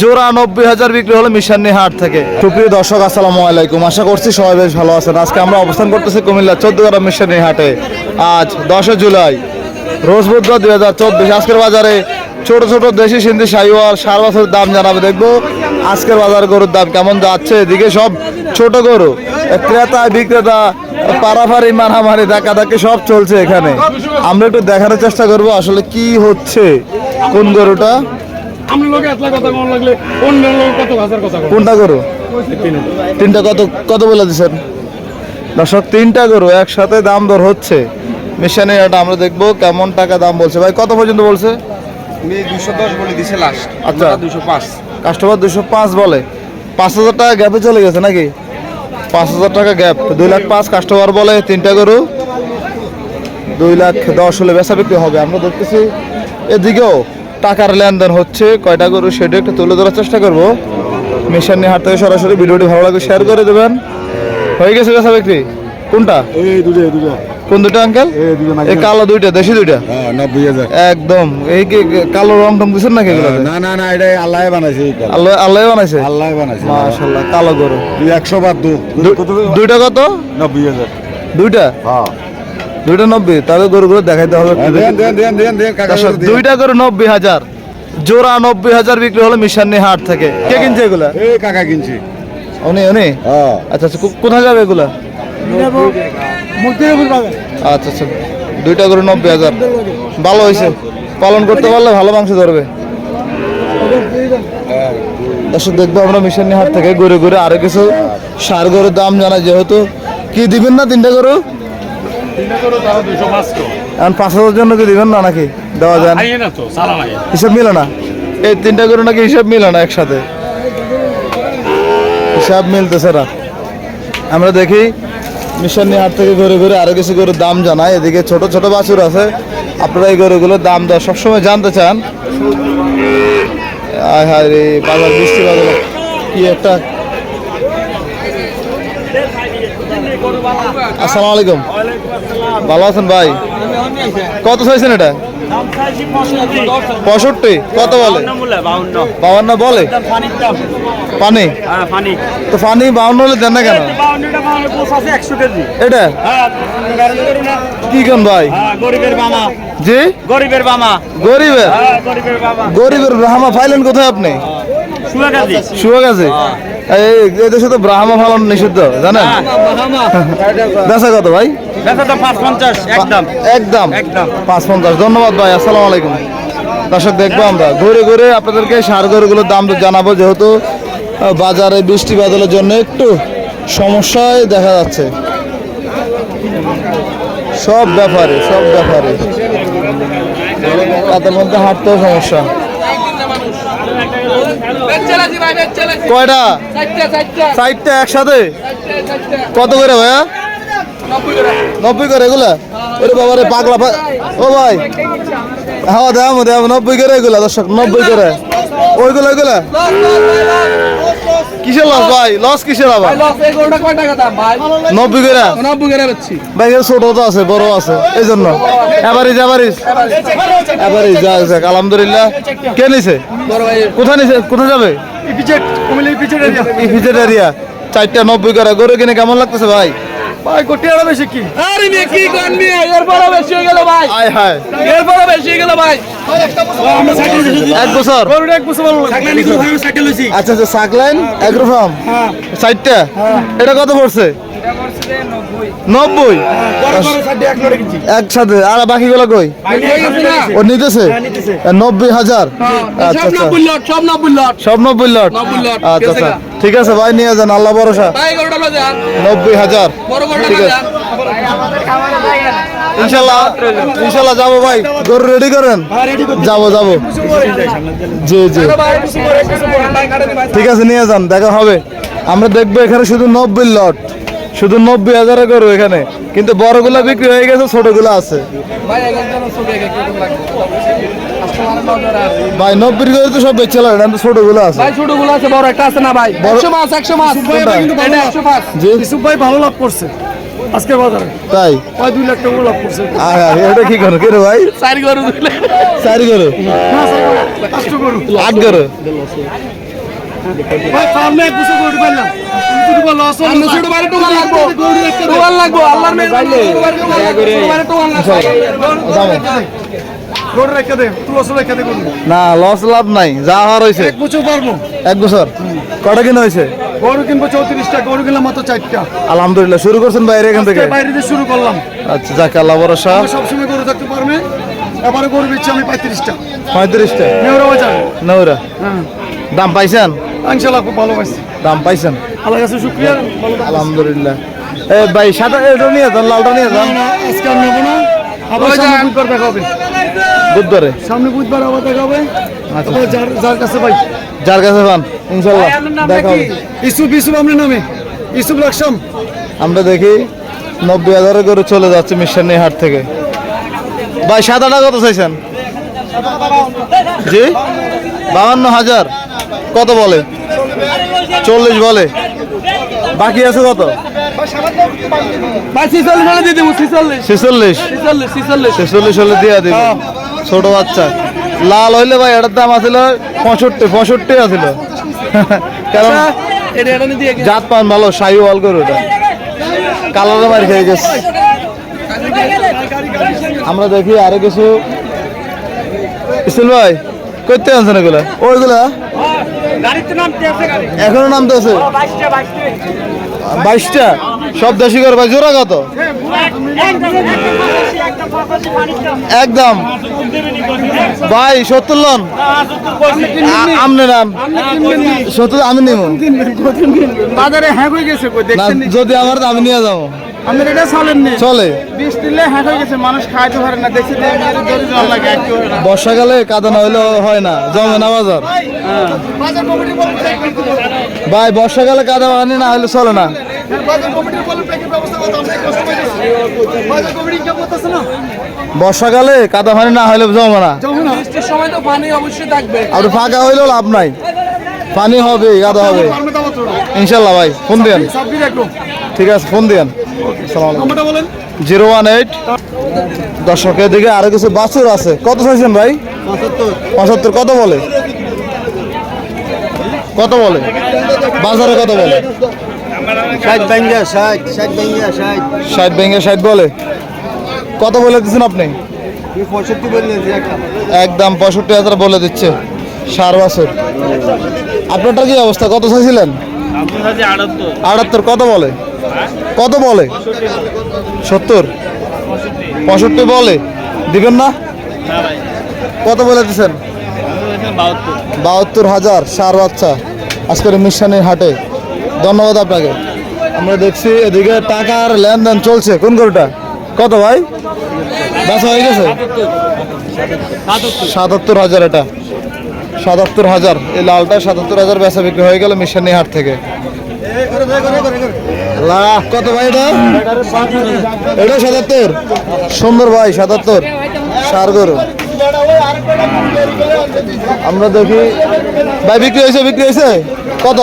জোড়া নব্বই হাজার বিক্রি হলো মিশানি হাট থেকে। সুপ্রিয় দর্শক, আসসালামু আলাইকুম। আশা করছি সবাই বেশ ভালো আছেন। আজকে আমরা অবস্থান করতেছি কুমিল্লা চোদ্দ গ্রাম মিশানি হাটে আজ দশই জুলাই, রোজ বুধবার দুই হাজার চব্বিশ। আজকের বাজারে ছোট ছোট দেশি সিন্ধি সাইওয়াল সার বছরের দাম জানাবে। দেখব আজকের বাজার গরুর দাম কেমন যাচ্ছে। এদিকে সব ছোট গরু, ক্রেতা, বিক্রেতা, পারাপারি, মারামারি, ধাক্কাধাক্কি সব চলছে এখানে। আমরা একটু দেখানোর চেষ্টা করব আসলে কি হচ্ছে কোন গরুটা। আমরা লোকে এতলা কথা কম লাগলে অন্য লোক কত হাজার কথা কোনটা গরু? তিনটা কত কত বলে দিচ্ছেন দর্শক তিনটা গরু একসাথে দাম দর হচ্ছে। মিশানি এটা আমরা দেখব কেমন টাকা দাম বলছে। ভাই কত পর্যন্ত বলছে? দুশো দশ বলে দিছে লাস্ট আচ্ছা। দুশো পাঁচ। কাস্টমার দুশো পাঁচ বলে। পাঁচ হাজার টাকা গ্যাপে চলে গেছে নাকি? পাঁচ হাজার টাকা গ্যাপ। দুই লাখ পাঁচ কাস্টমার বলে তিনটা গরু। দুই লাখ দশ হলে বেচা বিক্রি হবে। আমরা দেখতেছি এদিকেও টাকার লেনদেন হচ্ছে। কয়টা গরু সেটা একটু তুলে ধরার চেষ্টা করব। মিশানি হাট থেকে সরাসরি ভিডিওটি ভালো লাগবে শেয়ার করে দেবেন। হয়ে গেছে বেচা বিক্রি? কোনটা? কোন দুটো আঙ্কেল এই কালো দুইটা দেশি দুইটা? হ্যাঁ একদম। এই কি কালো রং টং দিচ্ছেন নাকি এগুলোতে? না না না এটা আল্লাহ বানাইছে আল্লাহ আল্লাহ বানাইছে? আল্লাহ বানাইছে মাশাল্লাহ কালো গরু। দুই একশো বাদ দু দু- দুইটা কত? নব্বই হাজার। দুইটা? হ্যাঁ। দুইটা নব্বই তাহলে গরুগুলো দেখাইতে হবে দর্শক, দুইটা গরু নব্বই হাজার। জোড়া নব্বই হাজার বিক্রি হলো মিশানি হাট থেকে। কে কিনছে এগুলা? কাকা কিনছি। উনি উনি? হ্যাঁ। আচ্ছা আচ্ছা কোথায় যাবে এগুলা? আচ্ছা আচ্ছা দুইটা গরু নব্বই হাজার। ভালো হয়েছে। পালন করতে পারলে ভালো মাংস ধরবে। দর্শক দেখব আমরা মিশানি হাট থেকে ঘুরে ঘুরে আরও কিছু সার গরুর দাম জানা যেহেতু কি দিবেন না তিনটা গরু? এখন পাঁচ হাজার জন্য কি দিবেন না নাকি? দেওয়া যায় না? হিসাব মিলে না? এই তিনটা গরু নাকি হিসাব মিলে না একসাথে? হিসাব মিলতেছে না। আমরা দেখি মিশন নিয়ে হাট থেকে ঘুরে ঘুরে আরও কিছু গরুর দাম জানাই। এদিকে ছোট ছোট বাছুর আছে। আপনারা এই গরুগুলোর দাম দর সবসময় জানতে চান। আয় হায় রে বাজার বৃষ্টি বাজার কি একটা আসসালামু আলাইকুম। ভালো আছেন ভাই? কত চাইছেন এটা? পঁয়ষট্টি কত বলে? বাউন্ন বলে? পানি? তো পানি বাউন্ন হলে দেন না কেন? এটা? কি কেন ভাই? জি? গরিবের? মামা গরিবের গরিবের গরিবের ব্রাহ্মা পাইলেন কোথায় আপনি? শুয়ে গেছে দেশে তো ব্রাহ্মা ফালানো নিষিদ্ধ জানেন? বেচা কত ভাই? একদম। পাঁচ পঞ্চাশ ধন্যবাদ ভাই আসসালামু আলাইকুম। দর্শক দেখব আমরা। ঘুরে ঘুরে আপনাদেরকে সার গরুগুলোর দাম জানাব যেহেতু বাজারে বৃষ্টি বাদলের জন্য একটু সমস্যায় দেখা যাচ্ছে। সব ব্যাপারে সব ব্যাপারে। তাদের মধ্যে হাঁটতেও সমস্যা। কয়টা? সাইডটা একসাথে? কত করে ভাইয়া? নব্বই করে। এগুলা? ওরে বাবা রে পাগলা ও ভাই। হ্যাঁ দেখাম দেখাম নব্বই করে এগুলা দর্শক নব্বই করে। ওইগুলো ওইগুলা? কিসের লস ভাই? লস কিসের আবার? নব্বই করে? ভাই ছোট তো আছে বড় আছে এই জন্য এবারিজ এবারিজ এবারিজ যাক যাক আলহামদুলিল্লাহ। কে নিছে? কোথায় নিছে? কোথায় যাবে? ইপিজেট এরিয়া চারটা নব্বই করে। গরু কিনে কেমন লাগতেছে ভাই? ভাই কোটি আরও বেশি কি? আরে নে কি করবি এরপরে বেশি হয়ে গেল ভাই। আয় হায়। এরপরে বেশি হয়ে গেল ভাই। এক বছর? গরুটা এক বছর ভালো সাইকেল লইছি আচ্ছা আচ্ছা সাকলাইন এগ্রো ফার্ম? চারটা এটা কত পড়ছে? নব্বই। একসাথে। আর বাকিগুলো কই? ও নিতেছে? নব্বই হাজার? সব নব্বই লট। আচ্ছা আচ্ছা। ঠিক আছে ভাই নিয়ে যান। আল্লাহ ভরসা। নব্বই হাজার। ঠিক আছে। ইনশাল্লাহ ইনশাল্লাহ যাব ভাই। গরু রেডি করেন? যাব যাব। জি জি। ঠিক আছে নিয়ে যান দেখা হবে। আমরা দেখব এখানে শুধু নব্বই লট। শুধু নব্বই হাজারে গরু এখানে কিন্তু বড়গুলা বিক্রি হয়ে গেছে ছোটগুলো আছে। ভাই নব্বই করে তো সব বেচে লাগে তো ছোটগুলো আছে। ভাই ছোটগুলো আছে বড় একটা আছে না ভাই? বড়- 100 মাছ 100 মাছ? এটা 100 মাছ ইসুফ ভাই ভালো লাভ করছে আজকে বাজারে। তাই? দুই লাখ টাকা লাভ করছে। এটা কি করো কে রে ভাই? চার গরু। চারি আট ভাই ফার্মে এক বছর গরু পাইলাম না লস লাভ নাই যা হওয়ার হয়েছে এক বছর পারব এক বছর কটা কিনা হয়েছে গরু কিনবো চৌত্রিশটা গরু কিনলাম মাত্র চারটা আলহামদুলিল্লাহ শুরু করছেন বাইরে এখান থেকে বাইরে দিয়ে শুরু করলাম আচ্ছা যাক আল্লাহ ভরসা সবসময় গরু থাকতে পারবে এবারে গরু দিচ্ছি আমি পঁয়ত্রিশটা পঁয়ত্রিশটা নেওরা বাজার নৌরা হ্যাঁ দাম পাইছেন ইনশাল্লাহ খুব ভালো পাইছি। দাম পাইছেন? আল্লাহ কাছে শুক্রিয়া ভালো আলহামদুলিল্লাহ। এ ভাই সাদা এটা নিয়ে যান লালটা নিয়ে যান। না, আজকে আর নেব না। আবার সামনে বুধবার দেখা হবে। বুধবারে? সামনে বুধবার আবার দেখা হবে। আচ্ছা। যার যার কাছে ভাই। যার কাছে পান ইনশাল্লাহ দেখা হবে। ইসুফ ইসুফ আপনার নামে। ইসুফ লাকসাম আমরা দেখি নব্বই হাজারে করে চলে যাচ্ছে মিশানি হাট থেকে। ভাই সাদাটা কত চাইছেন? জি? বাহান্ন হাজার। কত বলে? চল্লিশ বলে। বাকি আছে কত? ছিচল্লিশ। হলে দিয়ে দিব। ছোট বাচ্চা। লাল হইলে ভাই এটার দাম আছিল পঁয়ষট্টি পঁয়ষট্টি আছিল। কারণ এটা জাত পান ভালো সাই ওয়াল করে ওটা কালারে মারি খেয়ে গেছে। আমরা দেখি আরও কিছু। ইসল ভাই করতে আনছেন এগুলা? ওইগুলা এখনও নামতে আছে? বাইশটা সব দেশি করে ভাই জোড়া কত? একদম ভাই সত্তর লন? আমনে নাম সত্তর আমি নিব। বাজারে হ্যাঁ হয়ে গেছে যদি আমার আমি নিয়ে যাব। আপনার এটা চলেন নি চলে দিলে হ্যাঁ হয়ে গেছে মানুষ খাইতে পারে না দেখছি জল লাগে বর্ষাকালে কাদা না হইলেও হয় না জমে না বাজার। ভাই বর্ষাকালে কাদা পানি না হইলে চলে না। বর্ষাকালে কাদা পানি না হইলে জমে না। যাব না বৃষ্টির সময় তো পানি অবশ্যই থাকবে। আর ফাঁকা হইলেও লাভ নাই। পানি হবে কাদা হবে ইনশাল্লাহ ভাই ফোন একটু ঠিক আছে ফোন দিয়েন। সালাম নাম্বারটা বলেন। Zero one eight. দর্শকের দিকে আরও কিছু বাছুর আছে। কত চাইছেন ভাই? পঁচাত্তর। কত বলে? কত বলে? বাজারে কত বলে? ষাট ব্যাঙ্গা ষাট ষাট ব্যাঙ্গা ষাট। ষাট ভেঙে ষাট বলে। কত বলে দিচ্ছেন আপনি? একদম পঁয়ষট্টি হাজার বলে দিচ্ছে সার বছর। আপনারটা কি অবস্থা? কত চাইছিলেন? আটাত্তর কত বলে? কত বলে? সত্তর? পঁয়ষট্টি বলে। দিবেন না? কত বলে দিচ্ছেন বাহাত্তর হাজার, সার বাচ্চা। আজকের মিশনের হাটে। ধন্যবাদ আপনাকে। আমরা দেখছি এদিকে টাকার লেনদেন চলছে। কোন গরুটা? কত ভাই? বাস হয়ে গেছে? সাতাত্তর হাজার এটা। সাতাত্তর হাজার। এই লালটা সাতাত্তর হাজার বেচা বিক্রি হয়ে গেল মিশানি হাট থেকে। লাখ, কত ভাই এটা? এটা সাতাত্তর। সুন্দর ভাই, সাতাত্তর। সার গরু। আমরা দেখি। ভাই, বিক্রি হয়েছে বিক্রি হয়েছে? কত?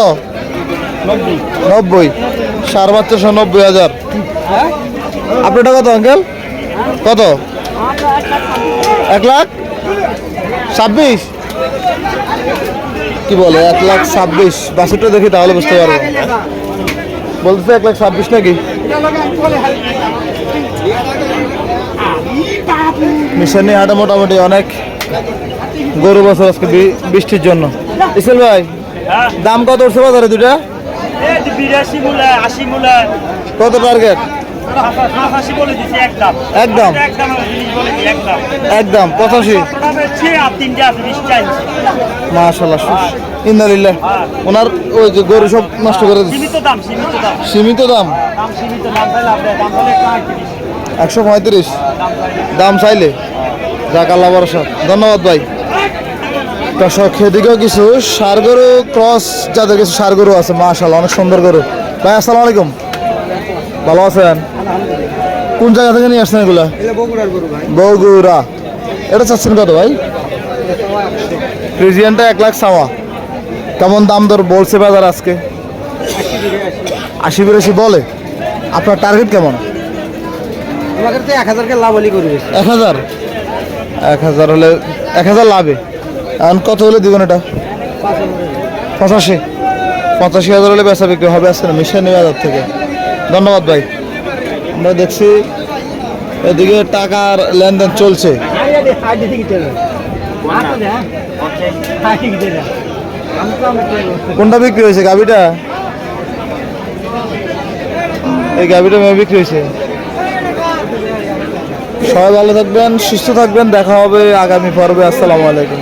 নব্বই। সার বাচ্চা সহ নব্বই হাজার। আপনারটা কত, আঙ্কেল? কত? এক লাখ? ছাব্বিশ? কি বলে, এক লাখ ছাব্বিশ? বাসুরটা দেখি, তাহলে বুঝতে পারব। বলতেছে এক লাখ ছাব্বিশ নাকি? মিশনে হাটে মোটামুটি অনেক গরু বছর আজকে বৃষ্টির জন্য। ইসেল ভাই দাম কত উঠছে বাজারে দুটা কত টার্গেট একদম। একদম? পঁচাশি। ওটা ইন্দালিল্লাহ ওনার ওই যে গরু সব নষ্ট করে দিচ্ছে সীমিত দাম সীমিত দাম। সীমিত দাম? দাম সীমিত দাম পাইলে আপনি দাম পাইলে একটু আটত্রিশ একশো পঁয়ত্রিশ? দাম চাইলে? যাক আল্লাহ ভরসা। ধন্যবাদ ভাই। দর্শক এদিকেও কিছু সার গরু ক্রস যাদের কিছু সার গরু আছে মাশাল্লাহ অনেক সুন্দর গরু। ভাই আসসালামু আলাইকুম। ভালো আছেন? কোন জায়গা থেকে নিয়ে আসছেন এগুলা? বগুড়া। এটা চাচ্ছেন কত ভাই? ফ্রিজিয়ানটা এক লাখ সাওয়া কেমন দাম দর বলছে বাজার আজকে আশি বিরাশি বলে আপনার টার্গেট কেমন এক হাজার এক হাজার হলে এক হাজার লাভে এখন কত হলে দিবেন এটা পঁচাশি পঁচাশি হাজার হলে বেচা বিক্রি হবে আজকে না মিশানি বাজার থেকে ধন্যবাদ ভাই আমরা দেখছি এদিকে টাকার লেনদেন চলছে কোনটা বিক্রি হয়েছে গাভিটা? এই গাভিটা মেয়ে বিক্রি হয়েছে। সবাই ভালো থাকবেন, সুস্থ থাকবেন, দেখা হবে আগামী পর্বে। আসসালামু আলাইকুম।